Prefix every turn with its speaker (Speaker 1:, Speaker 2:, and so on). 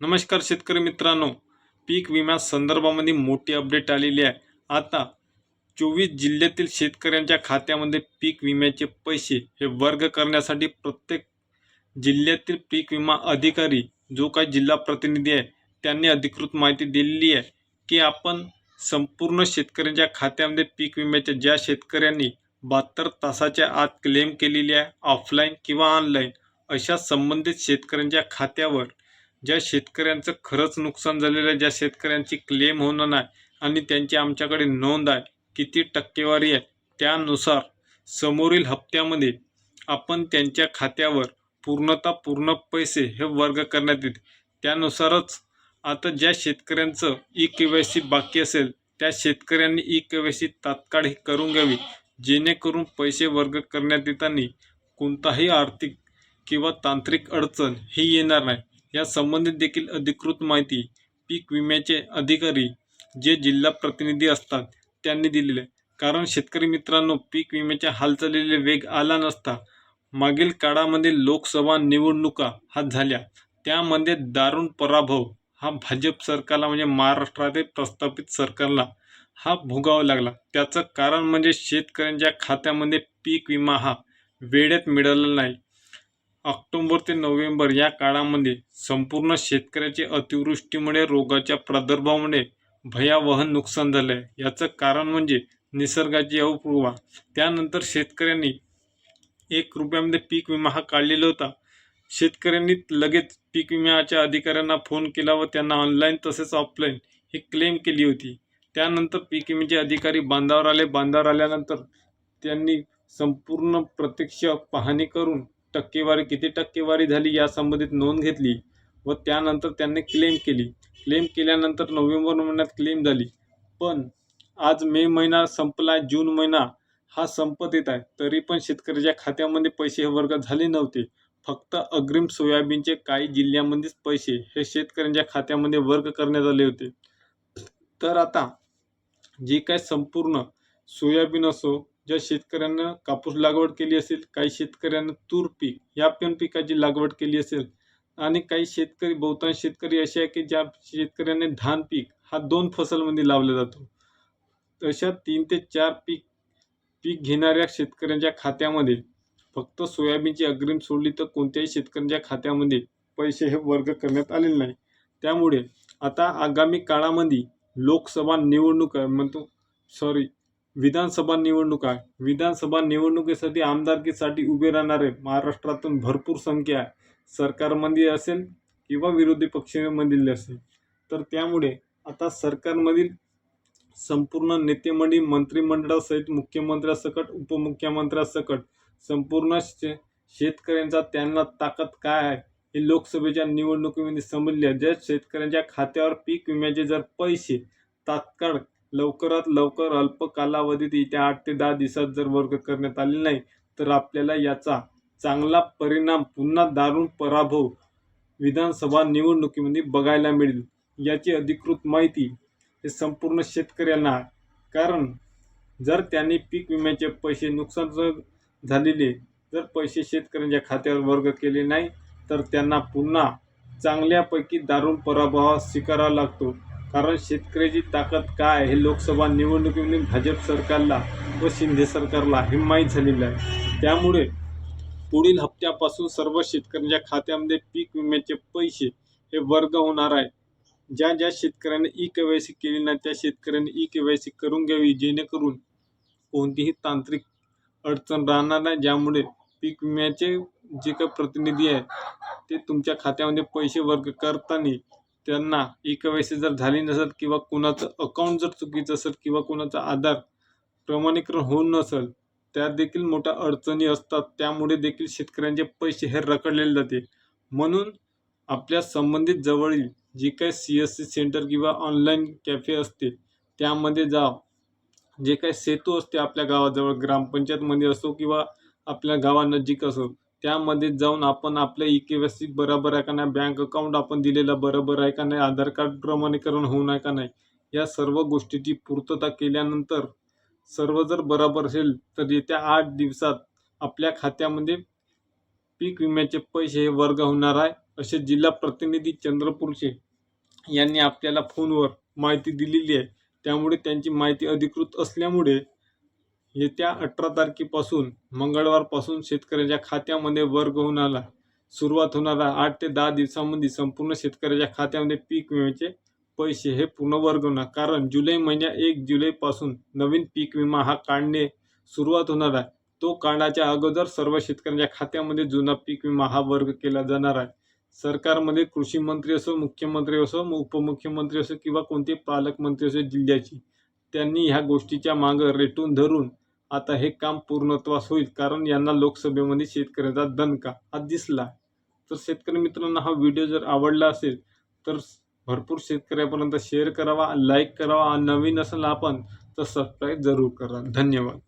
Speaker 1: नमस्कार शेतकरी मित्रांनो. पीक विम्या संदर्भामध्ये मोठी अपडेट आलेली आहे. आता चोवीस जिल्ह्यातील शेतकऱ्यांच्या खात्यामध्ये पीक विम्याचे पैसे हे वर्ग करण्यासाठी प्रत्येक जिल्ह्यातील पीक विमा अधिकारी जो काही जिल्हा प्रतिनिधी आहे त्यांनी अधिकृत माहिती दिलेली आहे की आपण संपूर्ण शेतकऱ्यांच्या खात्यामध्ये पीक विम्याच्या ज्या शेतकऱ्यांनी बहात्तर तासाच्या आत क्लेम केलेली आहे ऑफलाईन किंवा ऑनलाईन अशा संबंधित शेतकऱ्यांच्या खात्यावर ज्या शेतकऱ्यांचं खरंच नुकसान झालेलं आहे ज्या शेतकऱ्यांची क्लेम होणार नाही आणि त्यांची आमच्याकडे नोंद आहे किती टक्केवारी आहे त्यानुसार समोरील हप्त्यामध्ये आपण त्यांच्या खात्यावर पूर्णतः पूर्ण पैसे हे वर्ग करण्यात येते त्यानुसारच आता ज्या शेतकऱ्यांचं ई के वाय सी बाकी असेल त्या शेतकऱ्यांनी ई के वाय सी तात्काळ ही करून घ्यावी जेणेकरून पैसे वर्ग करण्यात येताना कोणताही आर्थिक किंवा तांत्रिक अडचण ही येणार नाही. या संबंधित देखील अधिकृत माहिती पीक विम्याचे अधिकारी जे जिल्हा प्रतिनिधी असतात त्यांनी दिलेले आहे. कारण शेतकरी मित्रांनो पीक विम्याच्या हालचालीला वेग आला नसता मागील काळामध्ये लोकसभा निवडणुका हा झाल्या. त्यामध्ये दारुण पराभव हा भाजप सरकारला म्हणजे महाराष्ट्रातील प्रस्थापित सरकारला हा भोगावा लागला. त्याचं कारण म्हणजे शेतकऱ्यांच्या खात्यामध्ये पीक विमा हा वेळेत मिळाला नाही. ऑक्टोबर ते नोव्हेंबर या काळामध्ये संपूर्ण शेतकऱ्याचे अतिवृष्टीमुळे रोगाच्या प्रादुर्भावामुळे भयावह नुकसान झालं आहे याचं कारण म्हणजे निसर्गाची अवपूर्वा. त्यानंतर शेतकऱ्यांनी एक रुपयामध्ये पीक विमा हा काढलेला होता. शेतकऱ्यांनी लगेच पीक विम्याच्या अधिकाऱ्यांना फोन केला व त्यांना ऑनलाईन तसेच ऑफलाईन ही क्लेम केली होती. त्यानंतर पीक विम्याचे अधिकारी बांधावर आले. बांधावर आल्यानंतर त्यांनी संपूर्ण प्रत्यक्ष पाहणी करून टक्केवारी किती टक्केवारी झाली या संबंधित नोंद घेतली व त्यानंतर त्यांनी क्लेम केली. क्लेम केल्यानंतर नोव्हेंबर महिन्यात क्लेम झाली. पण आज मे महिना संपला जून महिना हा संपत येत आहे. तरी पण शेतकऱ्याच्या खात्यामध्ये पैसे हे वर्ग झाले नव्हते. फक्त अग्रिम सोयाबीनचे काही जिल्ह्यामध्येच पैसे हे शेतकऱ्यांच्या खात्यामध्ये वर्ग करण्यात आले होते. तर आता जे काय संपूर्ण सोयाबीन असो ज्या शेतकऱ्यांना कापूस लागवड केली असेल काही शेतकऱ्यांना तूर पीक या पण पिकाची लागवड केली असेल. आणि काही शेतकरी बहुतांश शेतकरी असे आहे की ज्या शेतकऱ्यांनी धान पीक हा दोन फसलमध्ये लावला जातो. तशा तीन ते चार पीक पीक घेणाऱ्या शेतकऱ्यांच्या खात्यामध्ये फक्त सोयाबीनची अग्रिम सोडली तर कोणत्याही शेतकऱ्यांच्या खात्यामध्ये पैसे हे वर्ग करण्यात आलेले नाही. त्यामुळे आता आगामी काळामध्ये लोकसभा निवडणूक म्हणतो सॉरी विधानसभा निवडणूक आहे. विधानसभा निवडणुकीसाठी आमदारकीसाठी उभे राहणारे महाराष्ट्रातून भरपूर संख्या आहे. सरकारमध्ये असेल किंवा विरोधी पक्षामधील असेल. तर त्यामुळे आता सरकारमधील संपूर्ण नेतेमंडळी मंत्रिमंडळासहित मुख्यमंत्र्यासकट उपमुख्यमंत्र्यासकट संपूर्ण शे शेतकऱ्यांचा त्यांना ताकद काय आहे? हे लोकसभेच्या निवडणुकीमध्ये समजले. ज्या शेतकऱ्यांच्या खात्यावर पीक विम्याचे जर पैसे तात्काळ लवकरात लवकर अल्प कालावधीत येत्या आठ ते दहा दिवसात जर वर्ग करण्यात आले नाही तर आपल्याला याचा चांगला परिणाम पुन्हा दारुण पराभव विधानसभा निवडणुकीमध्ये बघायला मिळेल याची अधिकृत माहिती हे संपूर्ण शेतकऱ्यांना आहे. कारण जर त्यांनी पीक विम्याचे पैसे नुकसान जर झालेले जर पैसे शेतकऱ्यांच्या खात्यावर वर्ग केले नाही तर त्यांना पुन्हा चांगल्यापैकी दारुण पराभव स्वीकारावा लागतो कारण शेतकऱ्याची ताकद काय? आहे हे लोकसभा निवडणुकीमध्ये भाजप सरकारला व शिंदे सरकारला हे माहीत झालेलं आहे. त्यामुळे पुढील हप्त्यापासून सर्व शेतकऱ्यांच्या खात्यामध्ये पीक विम्याचे पैसे हे वर्ग होणार आहे ज्या ज्या शेतकऱ्यांनी ई के वाय सी केली नाही त्या शेतकऱ्यांनी ई के वाय सी करून घ्यावी जेणेकरून कोणतीही तांत्रिक अडचण राहणार नाही. ज्यामुळे पीक विम्याचे जे काही प्रतिनिधी आहे ते तुमच्या खात्यामध्ये पैसे वर्ग करताना त्यांना ई के वाय सी जर झाली नसेल किंवा कोणाचं अकाउंट जर चुकीचं असेल किंवा कोणाचा आधार प्रमाणीकरण होऊन नसेल त्यात देखील मोठ्या अडचणी असतात. त्यामुळे देखील शेतकऱ्यांचे पैसे हे रखडलेले जाते. म्हणून आपल्या संबंधित जवळील जे काही सी एस सी सेंटर किंवा ऑनलाईन कॅफे असते त्यामध्ये जा. जे काही सेतू असते आपल्या गावाजवळ ग्रामपंचायतमध्ये असो किंवा आपल्या गावानजीक असो त्यामध्ये जाऊन आपण आपल्या ई के वाय सी बरोबर आहे का नाही बँक अकाउंट आपण दिलेलं बरोबर आहे का नाही आधार कार्ड प्रमाणीकरण होऊन आहे का नाही या सर्व गोष्टीची पूर्तता केल्यानंतर सर्व जर बरोबर असेल तर येत्या आठ दिवसात आपल्या खात्यामध्ये पीक विम्याचे पैसे हे वर्ग होणार आहे असे जिल्हा प्रतिनिधी चंद्रपूरचे यांनी आपल्याला फोनवर माहिती दिलेली आहे. त्यामुळे त्यांची माहिती अधिकृत असल्यामुळे येत्या अठरा तारखेपासून मंगळवारपासून शेतकऱ्याच्या खात्यामध्ये वर्ग होणारा सुरुवात होणारा आठ ते दहा दिवसामध्ये संपूर्ण शेतकऱ्याच्या खात्यामध्ये पीक विम्याचे पैसे हे पूर्ण वर्ग होणार. कारण जुलै महिन्या एक जुलैपासून नवीन पीक विमा हा काढणे सुरुवात होणार आहे. तो काढायच्या अगोदर सर्व शेतकऱ्यांच्या खात्यामध्ये जुना पीक विमा हा वर्ग केला जाणार आहे. सरकारमध्ये कृषी मंत्री असो मुख्यमंत्री असो उपमुख्यमंत्री असो किंवा कोणते पालकमंत्री असो जिल्ह्याची त्यांनी ह्या गोष्टीच्या मागं रेटून धरून आता हे काम पूर्णत्वास होईल कारण यांना लोकसभेमध्ये शेतकऱ्याचा दणका हा दिसला. तर शेतकरी मित्रांनो हा व्हिडिओ जर आवडला असेल तर भरपूर शेतकऱ्यापर्यंत शेअर करावा लाईक करावा. आणि नवीन असेल आपण तर सबस्क्राईब जरूर करा. धन्यवाद.